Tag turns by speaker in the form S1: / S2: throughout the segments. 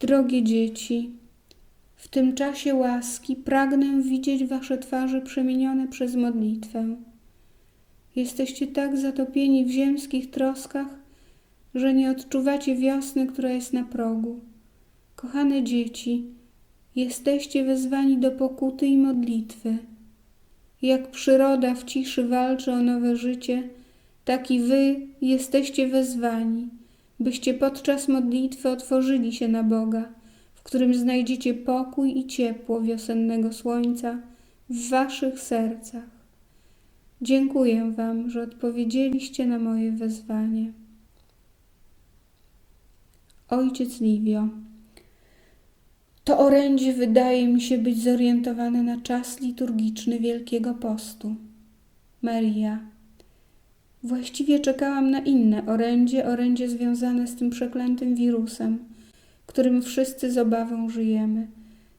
S1: Drogie dzieci, w tym czasie łaski pragnę widzieć wasze twarze przemienione przez modlitwę. Jesteście tak zatopieni w ziemskich troskach, że nie odczuwacie wiosny, która jest na progu. Kochane dzieci, jesteście wezwani do pokuty i modlitwy. Jak przyroda w ciszy walczy o nowe życie, tak i wy jesteście wezwani, byście podczas modlitwy otworzyli się na Boga, w którym znajdziecie pokój i ciepło wiosennego słońca w waszych sercach. Dziękuję Wam, że odpowiedzieliście na moje wezwanie. Ojciec Livio. To orędzie wydaje mi się być zorientowane na czas liturgiczny Wielkiego Postu. Maria. Właściwie czekałam na inne orędzie, orędzie związane z tym przeklętym wirusem, którym wszyscy z obawą żyjemy.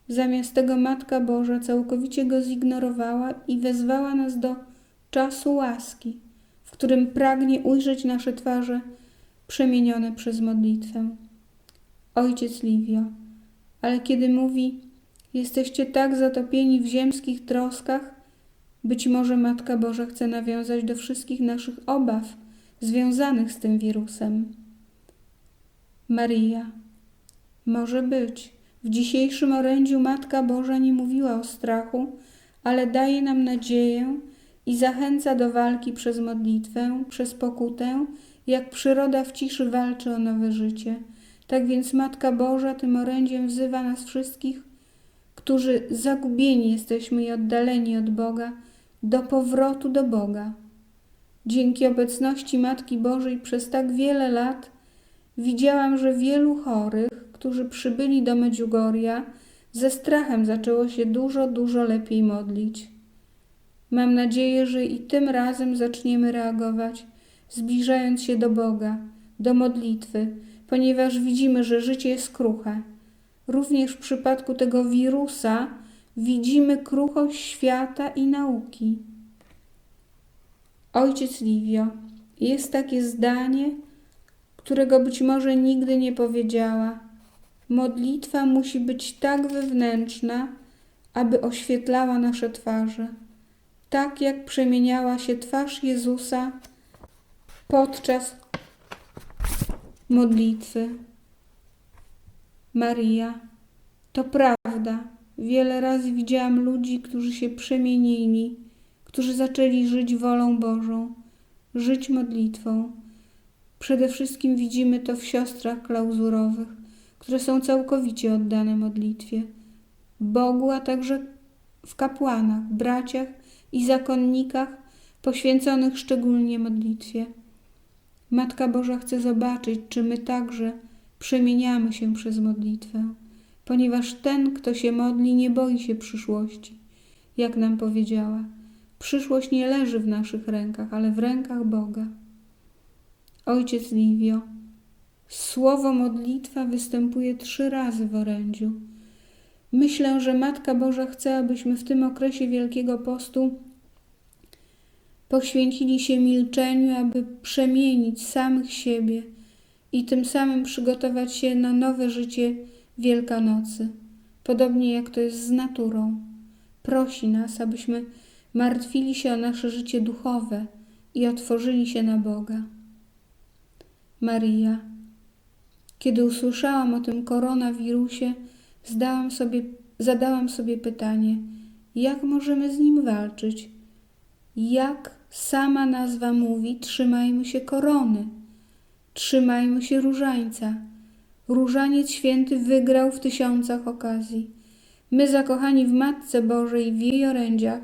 S1: Zamiast tego Matka Boża całkowicie go zignorowała i wezwała nas do czasu łaski, w którym pragnie ujrzeć nasze twarze przemienione przez modlitwę. Ojciec Livio, ale kiedy mówi, jesteście tak zatopieni w ziemskich troskach, być może Matka Boża chce nawiązać do wszystkich naszych obaw związanych z tym wirusem. Maria, może być. W dzisiejszym orędziu Matka Boża nie mówiła o strachu, ale daje nam nadzieję i zachęca do walki przez modlitwę, przez pokutę, jak przyroda w ciszy walczy o nowe życie. Tak więc Matka Boża tym orędziem wzywa nas wszystkich, którzy zagubieni jesteśmy i oddaleni od Boga, do powrotu do Boga. Dzięki obecności Matki Bożej przez tak wiele lat widziałam, że wielu chorych, którzy przybyli do Medjugorja, ze strachem zaczęło się dużo, dużo lepiej modlić. Mam nadzieję, że i tym razem zaczniemy reagować, zbliżając się do Boga, do modlitwy, ponieważ widzimy, że życie jest kruche. Również w przypadku tego wirusa widzimy kruchość świata i nauki. Ojciec Livio, jest takie zdanie, którego być może nigdy nie powiedziała. Modlitwa musi być tak wewnętrzna, aby oświetlała nasze twarze, tak jak przemieniała się twarz Jezusa podczas modlitwy. Maria, to prawda. Wiele razy widziałam ludzi, którzy się przemienili, którzy zaczęli żyć wolą Bożą, żyć modlitwą. Przede wszystkim widzimy to w siostrach klauzurowych, które są całkowicie oddane modlitwie, Bogu, a także w kapłanach, braciach i zakonnikach poświęconych szczególnie modlitwie. Matka Boża chce zobaczyć, czy my także przemieniamy się przez modlitwę, ponieważ ten, kto się modli, nie boi się przyszłości. Jak nam powiedziała, przyszłość nie leży w naszych rękach, ale w rękach Boga. Ojciec Livio, słowo modlitwa występuje trzy razy w orędziu. Myślę, że Matka Boża chce, abyśmy w tym okresie Wielkiego Postu poświęcili się milczeniu, aby przemienić samych siebie i tym samym przygotować się na nowe życie Wielkanocy, podobnie jak to jest z naturą. Prosi nas, abyśmy martwili się o nasze życie duchowe i otworzyli się na Boga. Maria, kiedy usłyszałam o tym koronawirusie, zdałam sobie, zadałam sobie pytanie, jak możemy z nim walczyć? Jak sama nazwa mówi, trzymajmy się korony, trzymajmy się różańca. Różaniec święty wygrał w tysiącach okazji. My zakochani w Matce Bożej, w jej orędziach,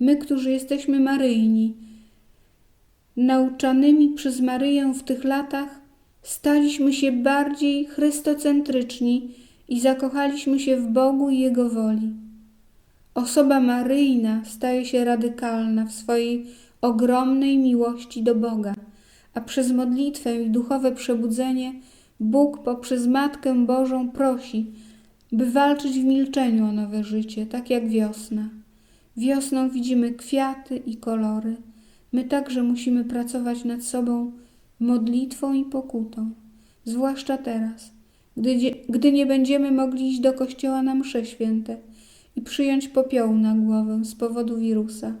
S1: my, którzy jesteśmy maryjni, nauczanymi przez Maryję w tych latach, staliśmy się bardziej chrystocentryczni i zakochaliśmy się w Bogu i Jego woli. Osoba maryjna staje się radykalna w swojej ogromnej miłości do Boga, a przez modlitwę i duchowe przebudzenie Bóg poprzez Matkę Bożą prosi, by walczyć w milczeniu o nowe życie, tak jak wiosna. Wiosną widzimy kwiaty i kolory. My także musimy pracować nad sobą modlitwą i pokutą, zwłaszcza teraz, gdy, gdy nie będziemy mogli iść do kościoła na msze święte i przyjąć popiołu na głowę z powodu wirusa,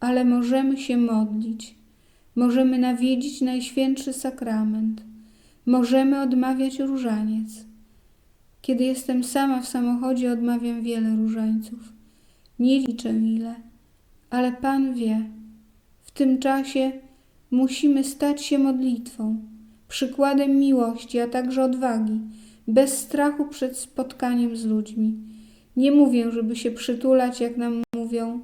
S1: ale możemy się modlić, możemy nawiedzić Najświętszy Sakrament, możemy odmawiać różaniec. Kiedy jestem sama w samochodzie, odmawiam wiele różańców. Nie liczę ile, ale Pan wie. W tym czasie musimy stać się modlitwą, przykładem miłości, a także odwagi, bez strachu przed spotkaniem z ludźmi. Nie mówię, żeby się przytulać, jak nam mówią.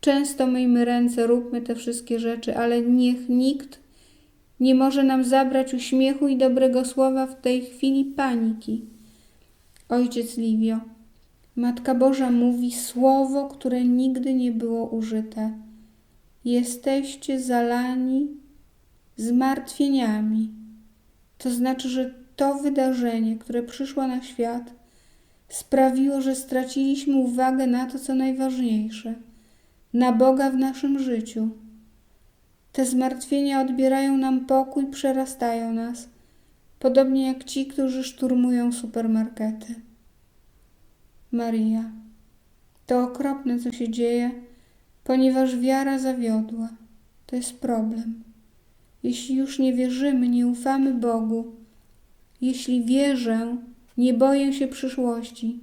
S1: Często myjmy ręce, róbmy te wszystkie rzeczy, ale niech nikt nie może nam zabrać uśmiechu i dobrego słowa w tej chwili paniki. Ojciec Livio, Matka Boża mówi słowo, które nigdy nie było użyte. Jesteście zalani zmartwieniami. To znaczy, że to wydarzenie, które przyszło na świat, sprawiło, że straciliśmy uwagę na to, co najważniejsze na Boga w naszym życiu. Te zmartwienia odbierają nam pokój, przerastają nas, podobnie jak ci, którzy szturmują supermarkety. Maria, to okropne, co się dzieje, ponieważ wiara zawiodła. To jest problem. Jeśli już nie wierzymy, nie ufamy Bogu, jeśli wierzę, nie boję się przyszłości,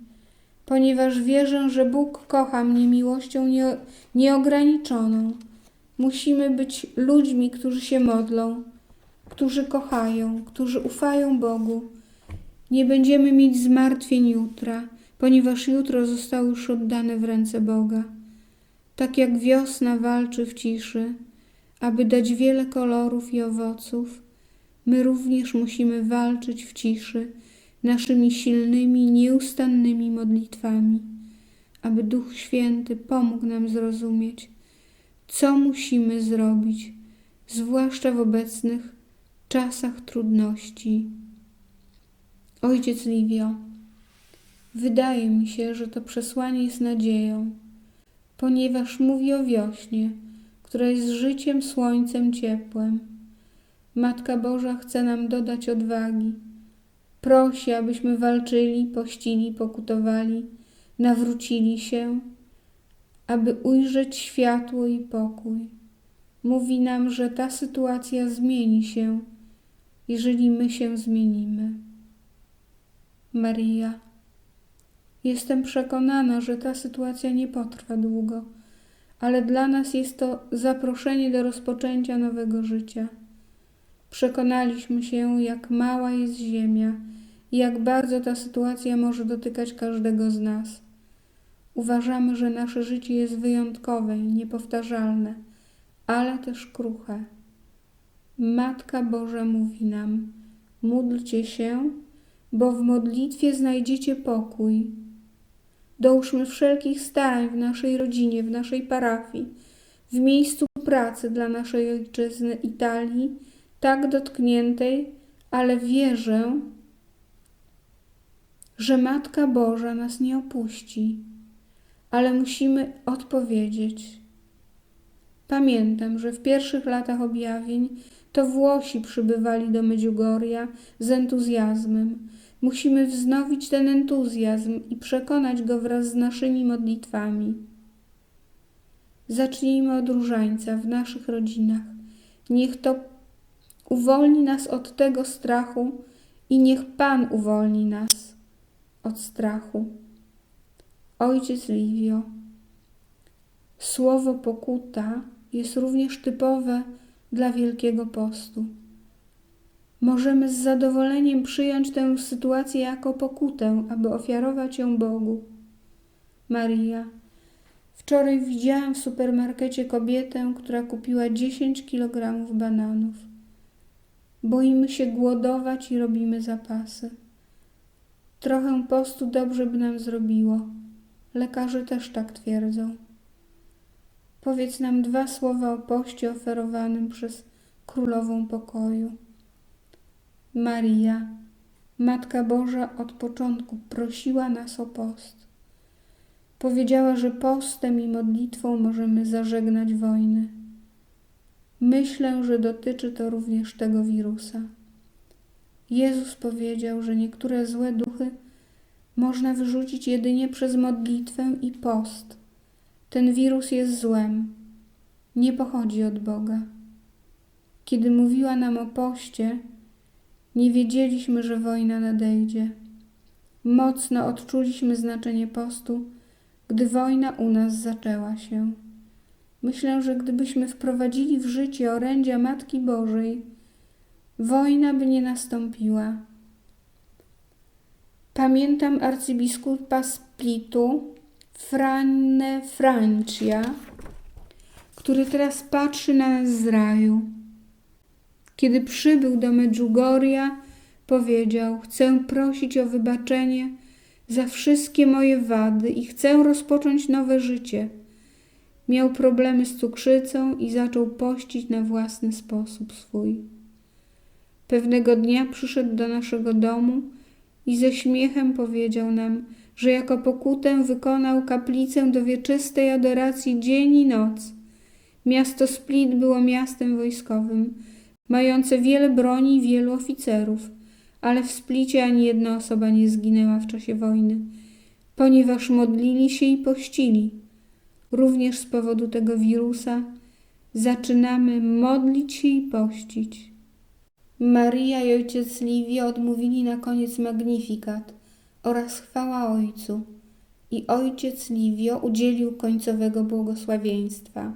S1: ponieważ wierzę, że Bóg kocha mnie miłością nie, nieograniczoną. Musimy być ludźmi, którzy się modlą, którzy kochają, którzy ufają Bogu. Nie będziemy mieć zmartwień jutra, ponieważ jutro zostało już oddane w ręce Boga. Tak jak wiosna walczy w ciszy, aby dać wiele kolorów i owoców, my również musimy walczyć w ciszy naszymi silnymi, nieustannymi modlitwami, aby Duch Święty pomógł nam zrozumieć, co musimy zrobić, zwłaszcza w obecnych czasach trudności. Ojciec Livio, wydaje mi się, że to przesłanie jest nadzieją, ponieważ mówi o wiośnie, która jest życiem, słońcem, ciepłem. Matka Boża chce nam dodać odwagi. Prosi, abyśmy walczyli, pościli, pokutowali, nawrócili się, aby ujrzeć światło i pokój. Mówi nam, że ta sytuacja zmieni się, jeżeli my się zmienimy. Maria, jestem przekonana, że ta sytuacja nie potrwa długo, ale dla nas jest to zaproszenie do rozpoczęcia nowego życia. Przekonaliśmy się, jak mała jest Ziemia i jak bardzo ta sytuacja może dotykać każdego z nas. Uważamy, że nasze życie jest wyjątkowe niepowtarzalne, ale też kruche. Matka Boża mówi nam: módlcie się, bo w modlitwie znajdziecie pokój. Dołóżmy wszelkich starań w naszej rodzinie, w naszej parafii, w miejscu pracy dla naszej ojczyzny Italii, tak dotkniętej, ale wierzę, że Matka Boża nas nie opuści, ale musimy odpowiedzieć. Pamiętam, że w pierwszych latach objawień to Włosi przybywali do Medjugorja z entuzjazmem. Musimy wznowić ten entuzjazm i przekonać go wraz z naszymi modlitwami. Zacznijmy od różańca w naszych rodzinach. Niech to uwolni nas od tego strachu i niech Pan uwolni nas od strachu. Ojciec Livio, słowo pokuta jest również typowe dla Wielkiego Postu. Możemy z zadowoleniem przyjąć tę sytuację jako pokutę, aby ofiarować ją Bogu. Maria, wczoraj widziałam w supermarkecie kobietę, która kupiła 10 kg bananów. Boimy się głodować i robimy zapasy. Trochę postu dobrze by nam zrobiło. Lekarze też tak twierdzą. Powiedz nam dwa słowa o poście oferowanym przez Królową Pokoju. Maria, Matka Boża od początku prosiła nas o post. Powiedziała, że postem i modlitwą możemy zażegnać wojny. Myślę, że dotyczy to również tego wirusa. Jezus powiedział, że niektóre złe duchy można wyrzucić jedynie przez modlitwę i post. Ten wirus jest złem, nie pochodzi od Boga. Kiedy mówiła nam o poście, nie wiedzieliśmy, że wojna nadejdzie. Mocno odczuliśmy znaczenie postu, gdy wojna u nas zaczęła się. Myślę, że gdybyśmy wprowadzili w życie orędzia Matki Bożej, wojna by nie nastąpiła. Pamiętam arcybiskupa Splitu, Franne Francia, który teraz patrzy na nas z raju. Kiedy przybył do Medjugorja, powiedział: Chcę prosić o wybaczenie za wszystkie moje wady i chcę rozpocząć nowe życie. Miał problemy z cukrzycą i zaczął pościć na własny sposób swój. Pewnego dnia przyszedł do naszego domu i ze śmiechem powiedział nam, że jako pokutę wykonał kaplicę do wieczystej adoracji dzień i noc. Miasto Split było miastem wojskowym, mające wiele broni i wielu oficerów, ale w Splicie ani jedna osoba nie zginęła w czasie wojny, ponieważ modlili się i pościli. Również z powodu tego wirusa zaczynamy modlić się i pościć. Maria i ojciec Liwia odmówili na koniec magnifikat oraz chwała Ojcu i ojciec Liwio udzielił końcowego błogosławieństwa.